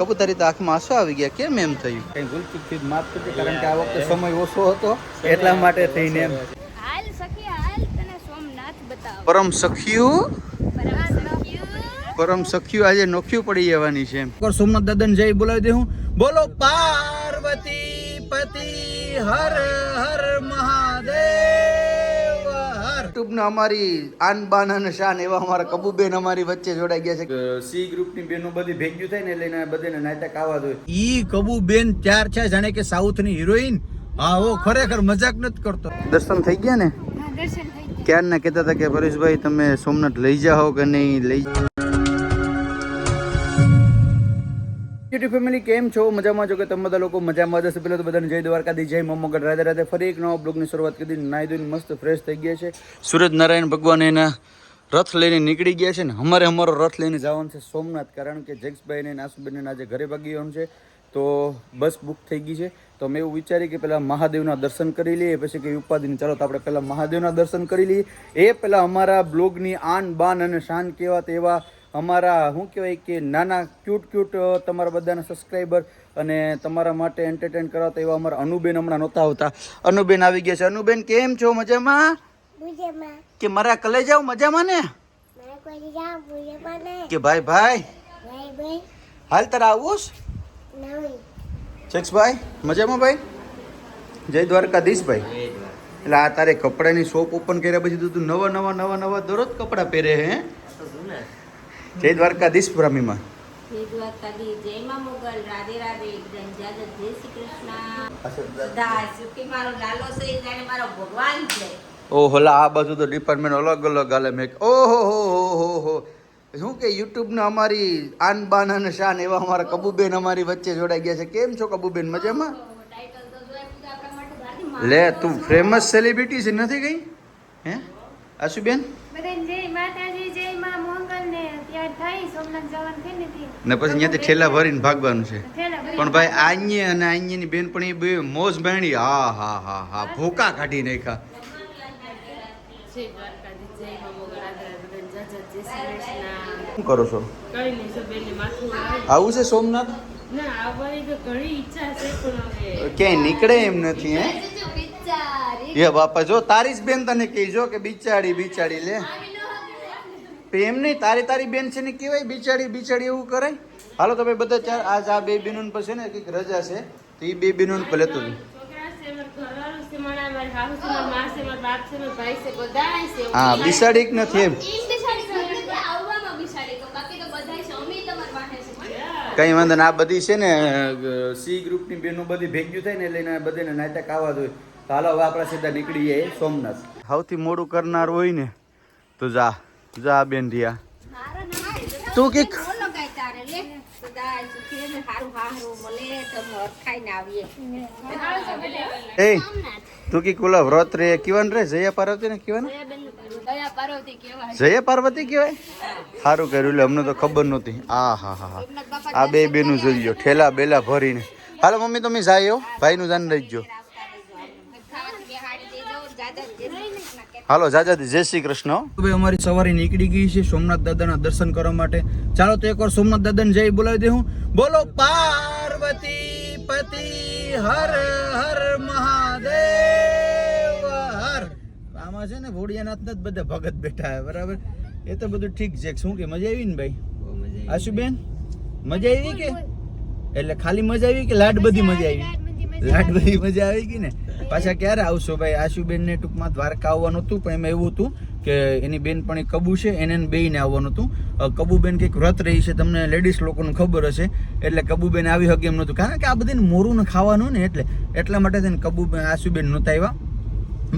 કબૂતરી તો આંખમાં આંસુ આવી ગયા કેમ એમ થયું? કઈ ભૂલચૂકથી જ માફ કરજો કારણ કે આ વખતે સમય ઓછો હતો એટલા માટે થઈને એમ. હાલ સખી હાલ તને સોમનાથ બતાવ. પરમ સખ્યું પરમ સખ્યું આજે નોખ્યું પડી જવાની છે એમ. સોમનાથ દદન જય બોલાવી દે હું. બોલો પાર્વતી પતિ હર હર મહાદેવ હર ને અમારી આન બાન અને શાન એવા અમારા કબુબેન અમારી વચ્ચે જોડાઈ ગયા છે. સી ગ્રુપની બેનો બધી ભેગ્યું થાય ને એટલે એને બધાને નાટક આવા દો. ઈ કબુબેન ત્યાર છે જાણે કે સાઉથની હિરોઈન. હા ઓ ખરેખર મજાક નથી કરતો. દર્શન થઈ ગયા ને? હા દર્શન થઈ ગયા. ક્યારના કહેતા હતા કે પરેશભાઈ તમે સોમનાથ લઈ જાઓ કે નહીં? લઈ યુટ્યુબ ફેમિલી કેમ છો? મજામાં છો કે તમે બધા લોકો? મજામાં જશે પેલા તો બધાને જય દ્વારકાથી જય મોમગઢ રાધે રાધે ફરી એક નવા બ્લોગની શરૂઆત કરી નાઈ ધોઈને મસ્ત ફ્રેશ થઈ ગયા છે. સૂરજ નારાયણ ભગવાન એના રથ લઈને નીકળી ગયા છે ને, અમારે અમારો રથ લઈને જવાનું છે સોમનાથ, કારણ કે જગસભાઈને અને આસુબેનને આજે ઘરે ભાગી જવાનું છે. તો બસ બુક થઈ ગઈ છે. તો મેં એવું વિચાર્યું કે પહેલાં મહાદેવના દર્શન કરી લઈએ, પછી કે ઉપાધિને ચાલો તો આપણે પહેલાં મહાદેવના દર્શન કરી લઈએ. એ પહેલાં અમારા બ્લોગની આન બાન અને શાન કહેવાત તેવા અમારા શું કહેવાય કે નાના ક્યુટ ક્યુટ તમારા બધાના સબસ્ક્રાઈબર અને તમારા માટે એન્ટરટેન કરાવતા એવા અમારા અનુબેન હમણાં નહોતા આવતા. અનુબેન આવી ગયા છે. અનુબેન કેમ છો? મજામાં? કે મારા કલે જાવ મજામાં ને? મારા કોઈ જા બુજેમાં ને? કે ભાઈ ભાઈ? ભાઈ ભાઈ. હાલ તારા આવું નવી. શેક્ષભાઈ મજામાં ભાઈ? જય દ્વારકાધીશ ભાઈ. એટલે આ તારે કપડાની શોપ ઓપન કર્યા પછી તો તું નવા નવા નવા નવા દરરોજ કપડાં પહેરે હે? જય દ્વારકાધીશ પ્રામીમાં. જય દ્વારકાધી જય માં મોગલ રાધે રાધે એકદમ જાજત જય શ્રી કૃષ્ણ. બધા સુખી મારો લાલો છે એ જાણે મારો ભગવાન છે. ઓહો લા આ બાજુ તો ડિપાર્ટમેન્ટ અલગ અલગ હાલે મેં ઓહો હો હો હો શું કે યુટ્યુબને અમારી આન બાન અને શાન એવા અમારા કબુબેન અમારી વચ્ચે જોડાઈ ગયા છે. કેમ છો કબુબેન? મજામાં? લે તું ફેમસ સેલિબ્રિટી છે નથી ગઈ? હે? આશુબેન? બધાને જય માતાજી જય માં મોંગલ ને ત્યાર સોમનાથ જવાનું થઈ ને ને પછી ત્યાંથી ઠેલા ભરીને ભાગવાનું છે. પણ ભાઈ આanye અને આન્યની એ બે મોજ બહેણી હા હા હા હા ભૂકા કાઢી નાખ્યા. શું કરો છો? બેને આવે. છે સોમનાથ? ના આવવાની તો ઘણી ઈચ્છા છે પણ હવે ક્યાંય નીકળે એમ નથી હે? એ બાપા જો તારી જ બેન તને કહેજો કે બિચારી બિચારી લે. પણ એમ નહીં તારી તારી બેન છે ને કેવાય બિચાડી બિચારી એવું કરે. હાલો તમે બધા ચાર આજ આ બે બેનો પછી ને કંઈક રજા છે તો એ બે બેનો લેતો જઉં. છોકરા છે મારા ઘરવાળું છે મારા મારી સાસુ છે મારા મા છે મારા બાપ છે મારા ભાઈ છે બધા છે હા બિસાડી નથી એમ. છે છે કઈ વાંધો ને આ બધી છે ને સી ગ્રુપની બેનો બધી ભેગ્યું થાય ને લઈને બધાને નાતા આવવા જોઈએ. તો હાલો હવે આપણે સીધા નીકળી જાય સોમનાથ. સૌથી મોડું કરનાર હોય ને તો જા. જા બેન રિયા તું આવીએ. એ તું કી કુલા વ્રત રે કીવન રે જયા પાર્વતી ને કીવન? જયા પાર્વતી કહેવાય. સારું કર્યું એટલે અમને તો ખબર નહોતી. આ હા હા હા. આ બે બેનું જોઈ લો ઠેલા બેલા ભરીને. હાલો મમ્મી તમે જાય ભાઈનું જાન રહીજો હાલો જાજા જય શ્રી કૃષ્ણ. ભાઈ અમારી સવારી નીકળી ગઈ છે સોમનાથ દાદાના દર્શન કરવા માટે. ચાલો તો એકવાર સોમનાથ દાદાને જય બોલાવી દે હું બોલો પાર્વતી પતિ હર હર મહાદેવ હર. આમાં છે ને ભોળિયાનાથના જ બધા ભગત બેઠા છે બરાબર? એ તો બધું ઠીક છે. શું કે મજા આવી ને ભાઈ આશુબેન મજા આવી કે? એટલે ખાલી મજા આવી કે લાડ બધી મજા આવી? લાડ બધી મજા આવી. ગઈ ને? પાછા ક્યારે આવશો ભાઈ? આશુબેન ને ટૂંકમાં દ્વારકા આવવાનું હતું, પણ એમાં એવું હતું કે એની બેન પણ કબુ છે, એને બેયને આવવાનું હતું. કબુબેન કંઈક વ્રત રહી છે, તમને લેડીઝ લોકોને ખબર હશે. એટલે કબુબેન આવી શકે એમ નહોતું. કારણ કે આ બધીને મોરું ખાવાનું ને એટલે, એટલા માટે થઈને કબુબેન, આશુબેન નહોતા આવ્યા.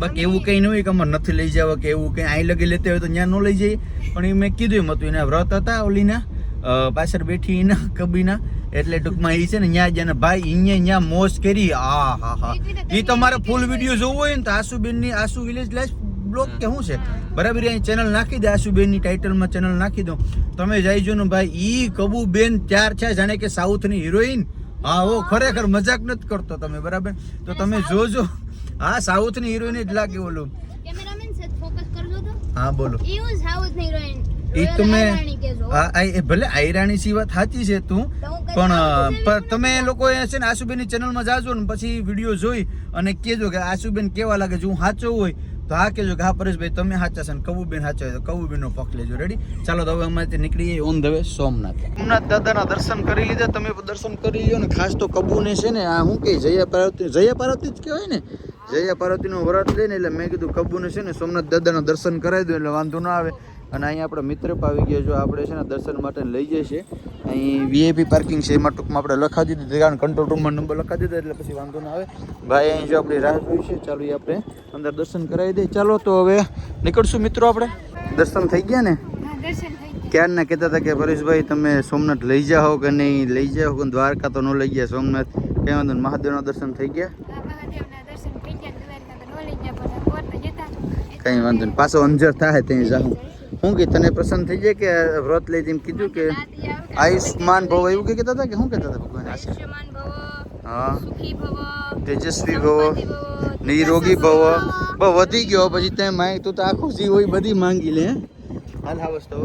બાકી એવું કંઈ ન હોય કે અમારે નથી લઈ જવા કે એવું કંઈ. અહીં લગી લેતા હોય તો ત્યાં ન લઈ જઈએ. પણ એ મેં કીધું એમ હતું, એના વ્રત હતા ઓલીના. પાછળ બેઠી એના કબીના એટલે ટૂંકમાં એ છે ને ત્યાં જ ભાઈ અહીંયા ત્યાં મોજ કરી. આ હા હા. એ તમારે ફૂલ વીડિયો જોવો હોય ને તો આસુબેનની આસુ વિલેજ લાઈફ બ્લોગ કે શું છે? બરાબર અહીં ચેનલ નાખી દે આશુબેનની ટાઇટલમાં ચેનલ નાખી દો તમે જઈજો ને ભાઈ ઈ કબુ બેન ત્યાર છે જાણે કે સાઉથની હિરોઈન હા ઓ ખરેખર મજાક નથી કરતો તમે બરાબર? તો તમે જોજો. હા સાઉથની હિરોઈન જ લાગે ઓલું. કેમેરામેન સે ફોકસ કરજો તો. હા બોલો. એવું સાઉથની હિરોઈન એ તમે એ ભલે આયરાણી સી વાત સાચી છે તું હું પણ તમે લોકો એ છે ને આશુબેનની ચેનલમાં જાજો ને પછી વીડિયો જોઈ અને કહેજો કે આશુબેન કેવા લાગે છે હું સાચો હોય તો હા કેજો કે હા પરેશભાઈ તમે સાચા છે ને કવુબેન સાચા હોય તો કવુબેનનો પક્ષ લેજો. રેડી ચાલો તો હવે અમારે નીકળીએ on the way Somnath. Somnath દાદાના દર્શન કરી લીધા તમે દર્શન કરી લ્યો ને. ખાસ તો કબૂને છે ને આ શું કહે જયા પાર્વતી જયા પાર્વતી જ કહેવાય ને. જયા પાર્વતીનો વરત લઈને એટલે મેં કીધું કબુને છે ને સોમનાથ દાદાના દર્શન કરાવી દો એટલે વાંધો ના આવે. અને અહીંયા આપણા મિત્ર પણ આવી ગયા જો આપણે છે ને દર્શન માટે લઈ જઈએ છીએ. અહીં વીઆઈપી પાર્કિંગ છે. એમાં ટૂંકમાં આપણે લખાવી દીધું. કારણ કંટ્રોલ રૂમમાં નંબર લખાવી દીધો એટલે પછી વાંધો ના આવે. ભાઈ અહીં જો આપણી રાહ જોઈ છે. ચાલો એ આપણે અંદર દર્શન કરાવી દઈએ. ચાલો તો હવે નીકળશું મિત્રો આપણે. દર્શન થઈ ગયા ને? ક્યારના કહેતા હતા કે પરેશભાઈ તમે સોમનાથ લઈ જાઓ કે નહીં? લઈ જાઓ કે દ્વારકા તો ન લઈ ગયા સોમનાથ? કઈ વાંધો મહાદેવના દર્શન થઈ ગયા? કઈ વાંધો નહીં. પાછો અંજર થાય ત્યાં જાઉં. શું કે તને પસંદ થઈ જાય કે વ્રત લઈ તેમ કીધું કે આયુષ્માન ભવ એવું કે કહેતા હતા કે શું કહેતા હતા ભગવાન? હા. તેજસ્વી ભવ નિરોગી ભવ. બહુ વધી ગયો. પછી તે માંગ તું તો આખું જી હોય બધી માંગી લે હે? હાલ હા વસ્તુ?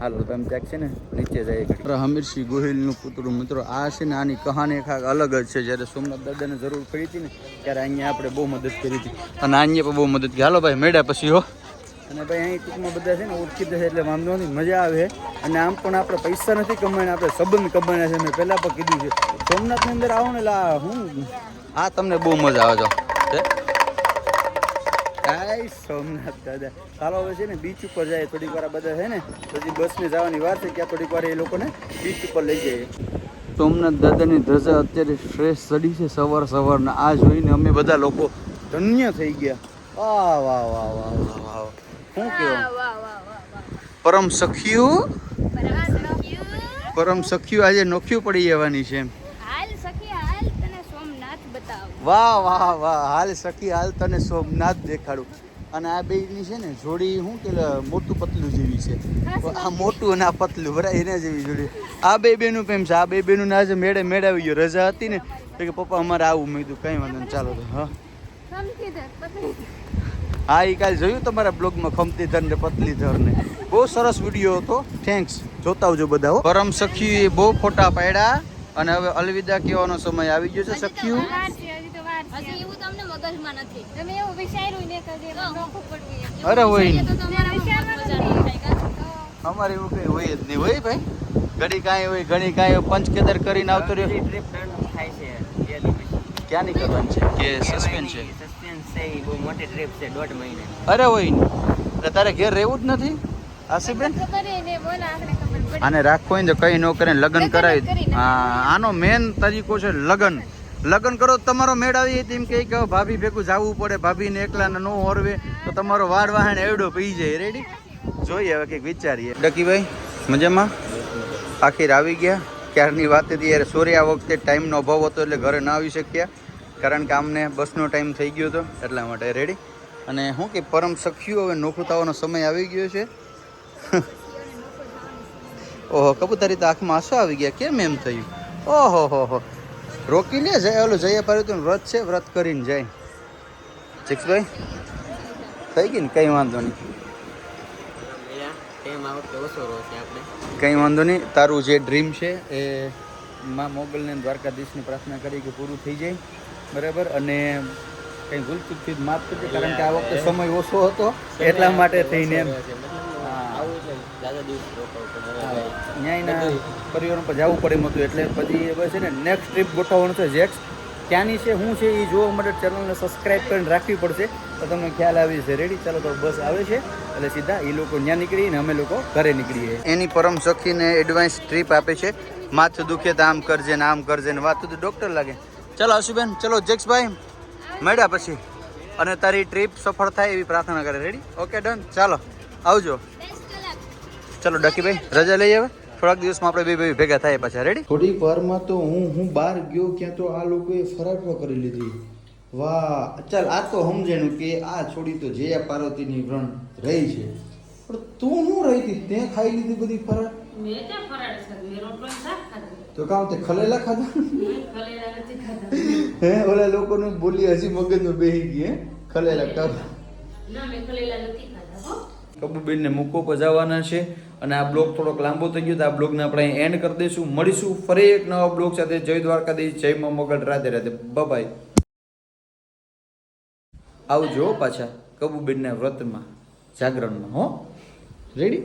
હાલો તમે ક્યાંક છે ને નીચે જાય. હમીરસિંહ ગોહિલનું પુતળું મિત્રો આ છે ને આની કહાની ખાક અલગ જ છે. જ્યારે સોમનાથ દાદાને જરૂર પડી હતી ને ત્યારે અહીંયા આપણે બહુ મદદ કરી હતી. અને અહીંયા પણ બહુ મદદ કરી. હાલો ભાઈ મેળ્યા પછી હો. અને ભાઈ અહીં ટૂંકમાં બધા છે ને ઓળખી દે છે એટલે વાંધો નહીં મજા આવે. અને આમ પણ આપણે પૈસા નથી કમાઈને આપણે સંબંધ કમાયા છે મેં પહેલાં પણ કીધું છે. સોમનાથની અંદર આવો ને લા હું? આ તમને બહુ મજા આવે છે? કાંઈ સોમનાથ દાદા. ચાલો હવે છે ને બીચ ઉપર જાય થોડીક વાર બધા છે ને પછી બસને જવાની વાર છે ત્યાં થોડીક વાર એ લોકોને બીચ ઉપર લઈ જઈએ. સોમનાથ દાદાની ધજા અત્યારે ફ્રેશ ચડી છે સવાર સવારના આ જોઈને અમે બધા લોકો ધન્ય થઈ ગયા. વાહ વાહ વાહ વાહ વાહ. શું વાહ કહેવું વાહ વાહ વાહ વાહ. પરમ સખિયું. પરમ સખિયું આજે નોખ્યું પડી જવાની છે વાહ વાહ વાહ હાલ સખી હાલ તને સોમનાથ દેખાડું. અને આ બેની છે ને જોડી શું કે મોટું પતલું જેવી છે. આ મોટું અને આ પતલું બરાબર એના જેવી જોડી. આ બે બેનું પ્રેમ છે આ બે બેનું આજે મેળે મેળાવી ગયો. રજા હતી ને તો કે પપ્પા અમારે આવું મેં કીધું કંઈ વાંધો ચાલો તો હા. હા એ કાલે જોયું તમારા બ્લોગમાં ખમતી ધર ને પતલી ધર ને? બહુ સરસ વીડિયો હતો. થેન્ક્સ જોતા આવજો બધા હો. પરમ સખી બહુ ફોટા પાડ્યા અને હવે અલવિદા કહેવાનો સમય આવી ગયો છે સખીયું વાર છે હજી તો વાર છે. હજી એવું તમને મગજમાં નથી. તમે એવું વિચાર્યું ને કે નોખું પડવું એમ. અરે હોય અમારે એવું કઈ હોય જ નહીં હોય ભાઈ. ઘડી કાંઈ હોય ઘણી કાંઈ હોય. પંચકેદર કરીને આવતો રહ્યો. ટ્રીપ થાય છે બે દિવસ ક્યાં નીકળવાનું છે? કે સસ્પેન્ડ છે સસ્પેન્સ બહુ મોટી ટ્રીપ છે દોઢ મહિને. અરે હોય ને એટલે તારે ઘેર રહેવું જ નથી? આશીબેન? આને રાખો ને તો કઈ ન કરે લગ્ન કરાવી હા આનો મેન તરીકો છે લગ્ન. લગ્ન કરો તો તમારો મેળ આવી તેમ કહે કે ભાભી ભેગું જવું પડે ભાભીને એકલાને ન હોરવે તો તમારો વાડ વાહન એવડો પી જાય. રેડી જોઈએ હવે કંઈક વિચારીએ. ડકીભાઈ મજામાં? આખીર આવી ગયા. ક્યારની વાત હતી? યાર સૂર્યા આ વખતે ટાઈમનો અભાવ હતો એટલે ઘરે ના આવી શક્યા. કારણ કે આમને બસનો ટાઈમ થઈ ગયો હતો, એટલા માટે રેડી અને શું કે પરમ સખ્યું હવે નોખું સમય આવી ગયો છે. ઓહો, કબૂતરી તો આંખમાં આંસુ આવી ગયા. કેમ એમ થયું? ઓહો, હો હો. રોકી લે જાય, ઓલું જઈએ પાર્વતીનું વ્રત છે, વ્રત કરીને જાય. ભાઈ થઈ ગઈ ને? કંઈ વાંધો નહીં. કંઈ વાંધો નહીં. તારું જે ડ્રીમ છે એ માં મોગલને દ્વારકાધીશની પ્રાર્થના કરી કે પૂરું થઈ જાય. બરાબર? અને કંઈ ભૂલ ચૂકથી જ માફ કરજો કારણ કે આ વખતે સમય ઓછો હતો. એટલા માટે થઈને એમ ન્યાયના પરિવાર પર જવું પડે એમ હતું એટલે પછી હવે છે ને નેક્સ્ટ ટ્રીપ ગોઠવવાનું છે જેક્સ. ક્યાંની છે શું છે એ જોવા માટે ચેનલને સબસ્ક્રાઇબ કરીને રાખવી પડશે. તો તમને ખ્યાલ આવી જશે રેડી ચાલો તો બસ આવે છે. એટલે સીધા એ લોકો ત્યાં નીકળી ને અમે લોકો ઘરે નીકળીએ. એની પરમ સખીને એડવાન્સ ટ્રીપ આપે છે માથું દુખે તો આમ કરજે ને આમ કરજે ને વાત તો ડૉક્ટર લાગે. ચાલો આશુબેન ચલો જેક્સભાઈ મળ્યા પછી. અને તારી ટ્રીપ સફળ થાય એવી પ્રાર્થના કરે. રેડી ઓકે ડન ચાલો આવજો. ચલો ડકીભાઈ રજા લઈ આવે. થોડાક દિવસમાં આપણે બે બે ભેગા થાય પાછા. રેડી થોડીક વારમાં તો હું હું બહાર ગયો ક્યાં તો આ લોકોએ ફરાટો કરી લીધી. વાહ ચાલ આ તો સમજણું કે આ છોડી તો જયા પાર્વતીની વ્રણ રહી છે. પણ તું હું રહી હતી? તે ખાઈ લીધી બધી ફરાટ? મેં ખાધું એ રોટલો શાક ખાધું. તો કામ તે ખલેલા ખાધા? હે ઓલા લોકોનું બોલી હજી મગજમાં બેહી ગઈ હે? ખલેલા ખાધા. ના મેં ખલેલા નથી ખાધા હો. કબુબેનને મૂકો પજાવવાના છે અને આ બ્લોગ થોડોક લાંબો થઈ ગયો તો આ બ્લોગને આપણે અહીં એન્ડ કરી દઈશું. મળીશું ફરી એક નવા બ્લોગ સાથે. જય દ્વારકાધીશ જય મા મોગલ રાધે રાધે. બાય આવજો પાછા કબુબેનના વ્રતમાં જાગરણમાં હો. રેડી